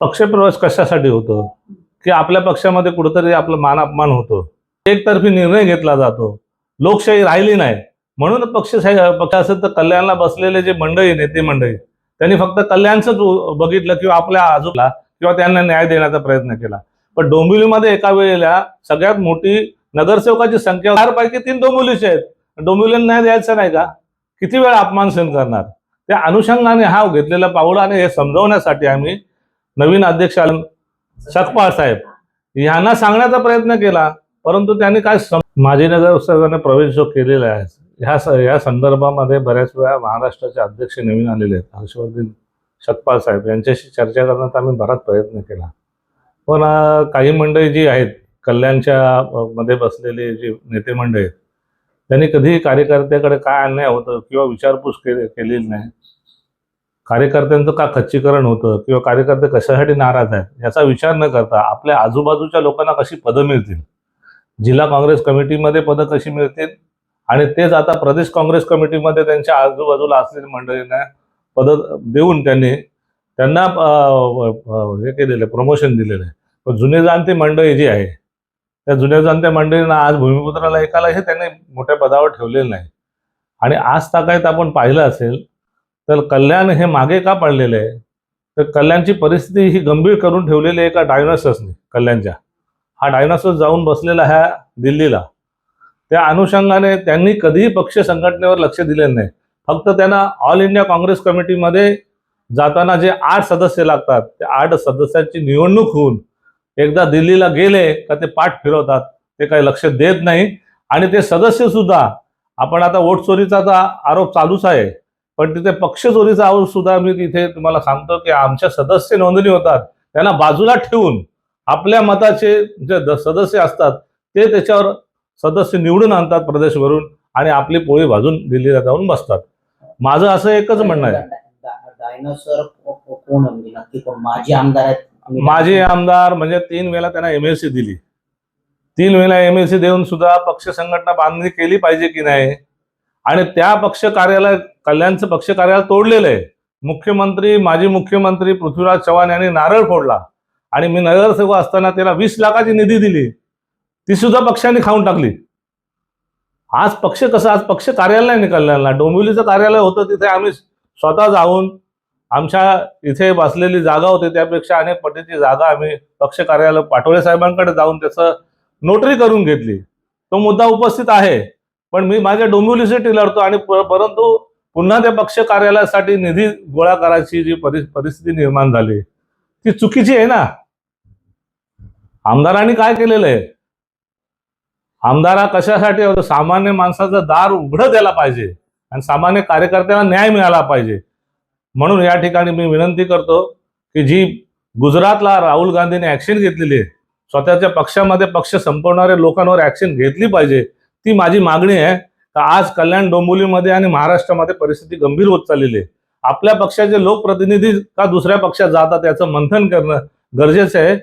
पक्षप्रवेश कशासाठी होतो? की आपल्या पक्षामध्ये कुठंतरी आपलं मान अपमान होतो? एकतर्फी निर्णय घेतला जातो. लोकशाही राहिली नाही. म्हणून पक्ष पक्ष असेल तर कल्याणला बसलेले जे मंडळी नेते मंडळी त्यांनी फक्त कल्याणच बघितलं किंवा आपल्या आजूला किंवा त्यांना न्याय देण्याचा प्रयत्न केला. पण डोंबिवलीमध्ये एका वेळेला सगळ्यात मोठी नगरसेवकाची संख्या चार पैकी तीन डोंबिवलीचे आहेत. डोंबिवलीला न्याय द्यायचा नाही का? किती वेळा अपमान सहन करणार? त्या अनुषंगाने हा घेतलेला पाऊल आणि हे समजवण्यासाठी आम्ही नवीन अध्यक्ष आले. सकपाळ साहेब यांना सांगण्याचा प्रयत्न केला परंतु त्यांनी काय माजी नगरसेवकाने प्रवेश जो केलेला आहे ह्या स- या संदर्भामध्ये बऱ्याच वेळा महाराष्ट्राचे अध्यक्ष नवीन आलेले आहेत. हर्षवर्धन शकपाळ साहेब यांच्याशी चर्चा करण्याचा आम्ही बराच प्रयत्न केला. पण काही मंडळी जी आहेत कल्याणच्या मध्ये बसलेले जे नेते मंडळी आहेत त्यांनी कधीही कार्यकर्त्याकडे काय अन्याय होतं किंवा विचारपूस केलेली नाही. कार्यकर्त्यांचं का खच्चीकरण होतं किंवा कार्यकर्ते कशासाठी नाराज आहेत याचा विचार न करता आपल्या आजूबाजूच्या लोकांना कशी पदं मिळतील? जिल्हा काँग्रेस कमिटीमध्ये पदं कशी मिळतील? आणि तेच आता प्रदेश काँग्रेस कमिटीमध्ये त्यांच्या आजूबाजूला असलेल्या मंडळींना पदं देऊन त्यांनी त्यांना हे केलेलं आहे प्रमोशन दिलेलं आहे. पण जुने जाणते मंडळी जी आहे त्या जुन्या जाणत्या मंडळींना आज भूमिपुत्राला एकालाही त्यांनी मोठ्या पदावर ठेवलेलं नाही. आणि आज ताकायत आपण पाहिलं असेल तर कल्याण हे मागे का पडलेलं आहे? तर कल्याणची परिस्थिती ही गंभीर करून ठेवलेली आहे एका डायनॉसर्सने कल्याणच्या. हा डायनॉसर्स जाऊन बसलेला ह्या दिल्लीला. त्या अनुषंगाने त्यांनी कधीही पक्ष संघटनेवर लक्ष दिलेलं नाही. फक्त त्यांना ऑल इंडिया काँग्रेस कमिटीमध्ये जाताना जे आठ सदस्य लागतात त्या आठ सदस्यांची निवडणूक होऊन एकदा दिल्लीला गेले का ते पाठ फिरवतात ते काही लक्ष देत नाही. आणि ते सदस्य सुद्धा आपण आता वोट चोरीचा आरोप चालूच आहे. पण तिथे पक्ष चोरीचा आरोप सुद्धा मी तिथे तुम्हाला सांगतो की आमच्या सदस्य नोंदणी होतात त्यांना बाजूला ठेवून आपल्या मताचे जे सदस्य असतात ते त्याच्यावर सदस्य निवडून आणतात प्रदेशवरून आणि आपली पोळी भाजून दिल्लीला जाऊन बसतात. माझं असं एकच म्हणणं आहे. माजी आमदार माजी आमदार म्हणजे तीन वेळा त्यांना एमएलसी दिली. तीन वेळा एमएलसी देऊन सुद्धा पक्ष संघटना बांधणी केली पाहिजे की नाही? आणि त्या पक्ष कार्यालय कल्याणचं पक्ष कार्यालय तोडलेलं आहे. मुख्यमंत्री माजी मुख्यमंत्री पृथ्वीराज चव्हाण यांनी नारळ फोडला. आणि मी नगरसेवक असताना त्याला वीस लाखाची निधी दिली. ती सुद्धा पक्षाने खाऊन टाकली. आज पक्ष कसं आज पक्ष कार्यालय नाही कल्याणला. डोंबिवलीचं कार्यालय होतं तिथे आम्ही स्वतः जाऊन आमच्या इथे बसलेली जागा होती. त्यापेक्षा अनेक पटीची जागा आम्ही पक्ष कार्यालय पाटोळे साहेबांकडे जाऊन त्याचं नोटरी करून घेतली. तो मुद्दा उपस्थित आहे. पण मी माझ्या डोंबिवलीसाठी लढतो आणि परंतु पुन्हा त्या पक्ष कार्यालयासाठी निधी गोळा करायची जी परि परिस्थिती निर्माण झाली ती चुकीची आहे ना? आमदारांनी काय केलेलं आहे? आमदारा कशासाठी होतं? सामान्य माणसाचं दार उघडं द्यायला पाहिजे आणि सामान्य कार्यकर्त्यांना न्याय मिळाला पाहिजे. म्हणून या ठिकाणी मी विनंती करतो की जी गुजरातला राहुल गांधीने ऍक्शन घेतलेली आहे स्वतःच्या पक्षामध्ये पक्ष संपवणाऱ्या लोकांवर ऍक्शन घेतली पाहिजे ती माझी मागणी आहे. तर आज कल्याण डोंबिवलीमध्ये आणि महाराष्ट्रामध्ये परिस्थिती गंभीर होत चाललेली आहे. आपल्या पक्षाचे लोकप्रतिनिधी का दुसऱ्या पक्षात जातात याचं मंथन करणं गरजेचं आहे.